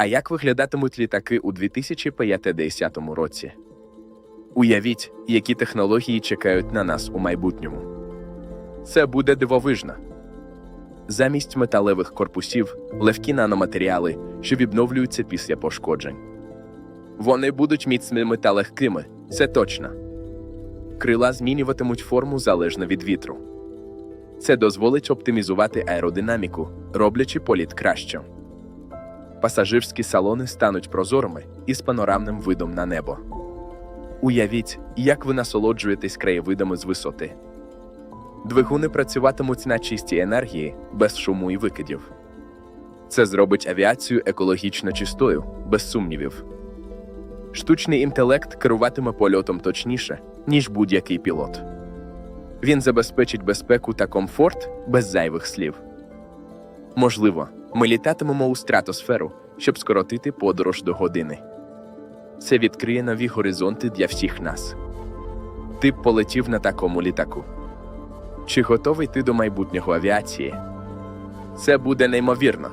А як виглядатимуть літаки у 2050 році? Уявіть, які технології чекають на нас у майбутньому. Це буде дивовижно. Замість металевих корпусів легкі наноматеріали, що відновлюються після пошкоджень. Вони будуть міцними та легкими, це точно. Крила змінюватимуть форму залежно від вітру. Це дозволить оптимізувати аеродинаміку, роблячи політ кращим. Пасажирські салони стануть прозорими і з панорамним видом на небо. Уявіть, як ви насолоджуєтесь краєвидами з висоти. Двигуни працюватимуть на чистій енергії без шуму і викидів. Це зробить авіацію екологічно чистою, без сумнівів. Штучний інтелект керуватиме польотом точніше, ніж будь-який пілот. Він забезпечить безпеку та комфорт без зайвих слів. Можливо, ми літатимемо у стратосферу, щоб скоротити подорож до години. Це відкриє нові горизонти для всіх нас. Ти б полетів на такому літаку. Чи готовий ти до майбутнього авіації? Це буде неймовірно.